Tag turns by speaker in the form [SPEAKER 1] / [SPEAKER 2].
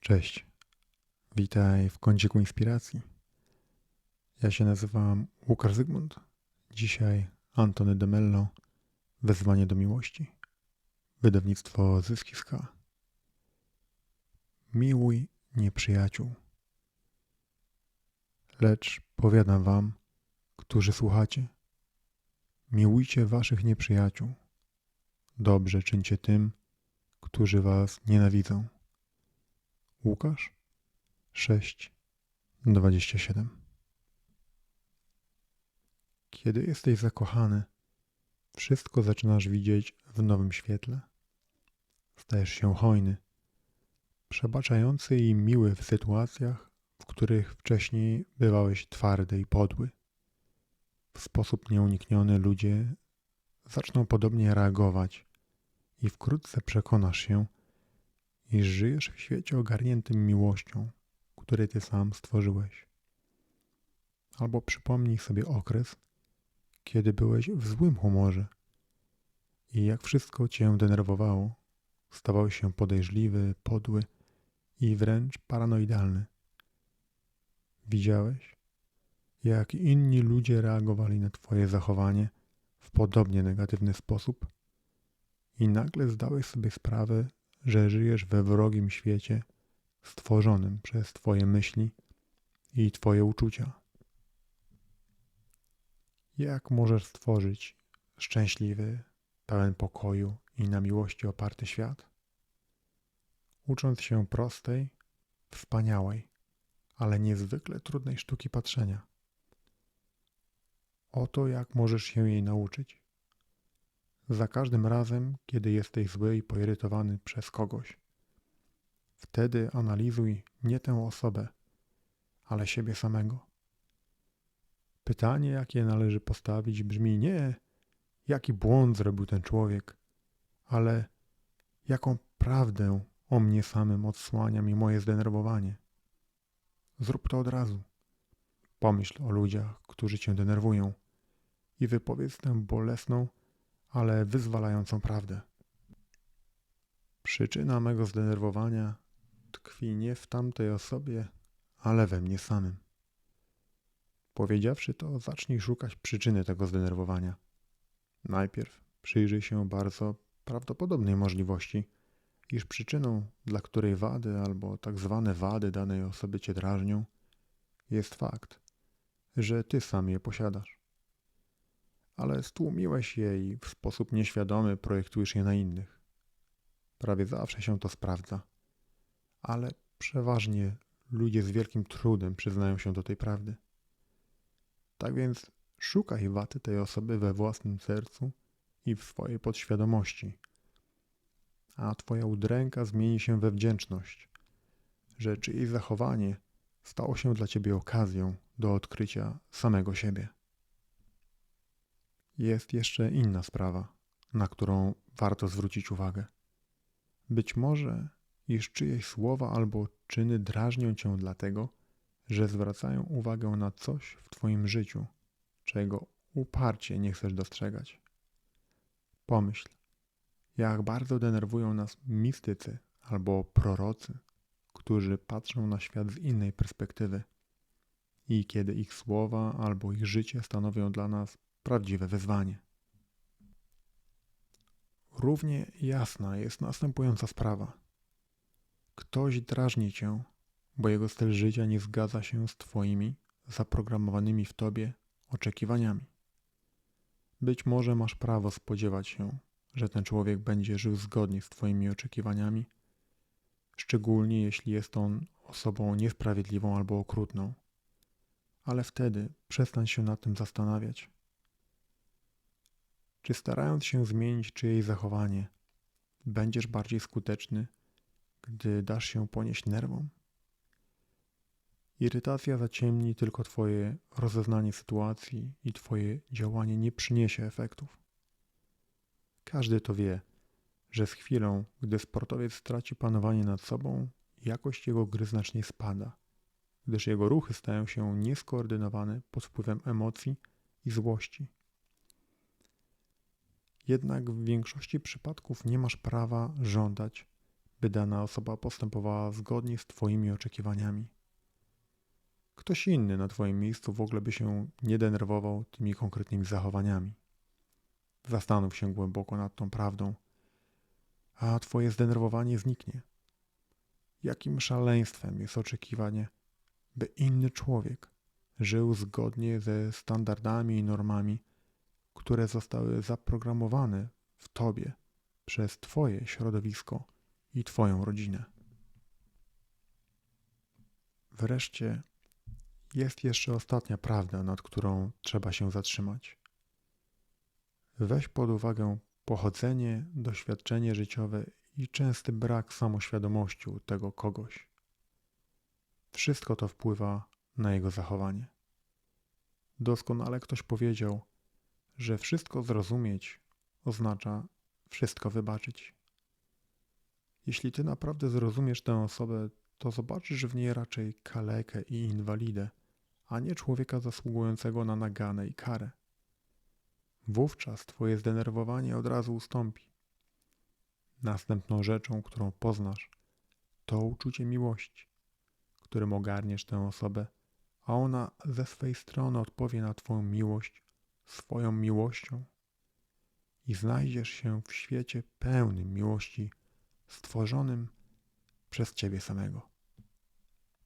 [SPEAKER 1] Cześć. Witaj w kąciku inspiracji. Ja się nazywam Łukasz Zygmunt. Dzisiaj Antony de Mello, Wezwanie do miłości. Wydawnictwo Zyskiska. Miłuj nieprzyjaciół. Lecz powiadam wam, którzy słuchacie, miłujcie waszych nieprzyjaciół. Dobrze czyńcie tym, którzy was nienawidzą. Łukasz 6, 27 Kiedy jesteś zakochany, wszystko zaczynasz widzieć w nowym świetle. Stajesz się hojny, przebaczający i miły w sytuacjach, w których wcześniej bywałeś twardy i podły. W sposób nieunikniony ludzie zaczną podobnie reagować i wkrótce przekonasz się, iż żyjesz w świecie ogarniętym miłością, który ty sam stworzyłeś. Albo przypomnij sobie okres, kiedy byłeś w złym humorze i jak wszystko cię denerwowało, stawałeś się podejrzliwy, podły i wręcz paranoidalny. Widziałeś, jak inni ludzie reagowali na Twoje zachowanie w podobnie negatywny sposób, i nagle zdałeś sobie sprawę, że żyjesz we wrogim świecie stworzonym przez Twoje myśli i Twoje uczucia. Jak możesz stworzyć szczęśliwy, pełen pokoju i na miłości oparty świat? Ucząc się prostej, wspaniałej, ale niezwykle trudnej sztuki patrzenia. Oto jak możesz się jej nauczyć. Za każdym razem, kiedy jesteś zły i poirytowany przez kogoś. Wtedy analizuj nie tę osobę, ale siebie samego. Pytanie, jakie należy postawić, brzmi nie, jaki błąd zrobił ten człowiek, ale jaką prawdę o mnie samym odsłania mi moje zdenerwowanie. Zrób to od razu. Pomyśl o ludziach, którzy cię denerwują i wypowiedz tę bolesną, ale wyzwalającą prawdę. Przyczyna mego zdenerwowania tkwi nie w tamtej osobie, ale we mnie samym. Powiedziawszy to, zacznij szukać przyczyny tego zdenerwowania. Najpierw przyjrzyj się bardzo prawdopodobnej możliwości, iż przyczyną, dla której wady albo tak zwane wady danej osoby cię drażnią, jest fakt, że ty sam je posiadasz. Ale stłumiłeś je i w sposób nieświadomy projektujesz je na innych. Prawie zawsze się to sprawdza, ale przeważnie ludzie z wielkim trudem przyznają się do tej prawdy. Tak więc szukaj waty tej osoby we własnym sercu i w swojej podświadomości, a twoja udręka zmieni się we wdzięczność, że czyjeś zachowanie stało się dla ciebie okazją do odkrycia samego siebie. Jest jeszcze inna sprawa, na którą warto zwrócić uwagę. Być może, iż czyjeś słowa albo czyny drażnią cię dlatego, że zwracają uwagę na coś w Twoim życiu, czego uparcie nie chcesz dostrzegać. Pomyśl, jak bardzo denerwują nas mistycy albo prorocy, którzy patrzą na świat z innej perspektywy i kiedy ich słowa albo ich życie stanowią dla nas prawdziwe wyzwanie. Równie jasna jest następująca sprawa. Ktoś drażni cię, bo jego styl życia nie zgadza się z Twoimi zaprogramowanymi w Tobie oczekiwaniami. Być może masz prawo spodziewać się, że ten człowiek będzie żył zgodnie z Twoimi oczekiwaniami, szczególnie jeśli jest on osobą niesprawiedliwą albo okrutną. Ale wtedy przestań się nad tym zastanawiać. Czy starając się zmienić czyjeś zachowanie, będziesz bardziej skuteczny, gdy dasz się ponieść nerwom? Irytacja zaciemni tylko Twoje rozeznanie sytuacji i Twoje działanie nie przyniesie efektów. Każdy to wie, że z chwilą, gdy sportowiec straci panowanie nad sobą, jakość jego gry znacznie spada, gdyż jego ruchy stają się nieskoordynowane pod wpływem emocji i złości. Jednak w większości przypadków nie masz prawa żądać, by dana osoba postępowała zgodnie z Twoimi oczekiwaniami. Ktoś inny na Twoim miejscu w ogóle by się nie denerwował tymi konkretnymi zachowaniami. Zastanów się głęboko nad tą prawdą, a Twoje zdenerwowanie zniknie. Jakim szaleństwem jest oczekiwanie, by inny człowiek żył zgodnie ze standardami i normami, które zostały zaprogramowane w Tobie przez Twoje środowisko i Twoją rodzinę. Wreszcie jest jeszcze ostatnia prawda, nad którą trzeba się zatrzymać. Weź pod uwagę pochodzenie, doświadczenie życiowe i częsty brak samoświadomości u tego kogoś. Wszystko to wpływa na jego zachowanie. Doskonale ktoś powiedział, że wszystko zrozumieć oznacza wszystko wybaczyć. Jeśli ty naprawdę zrozumiesz tę osobę, to zobaczysz w niej raczej kalekę i inwalidę, a nie człowieka zasługującego na naganę i karę. Wówczas twoje zdenerwowanie od razu ustąpi. Następną rzeczą, którą poznasz, to uczucie miłości, którym ogarniesz tę osobę, a ona ze swej strony odpowie na Twoją miłość swoją miłością i znajdziesz się w świecie pełnym miłości, stworzonym przez Ciebie samego.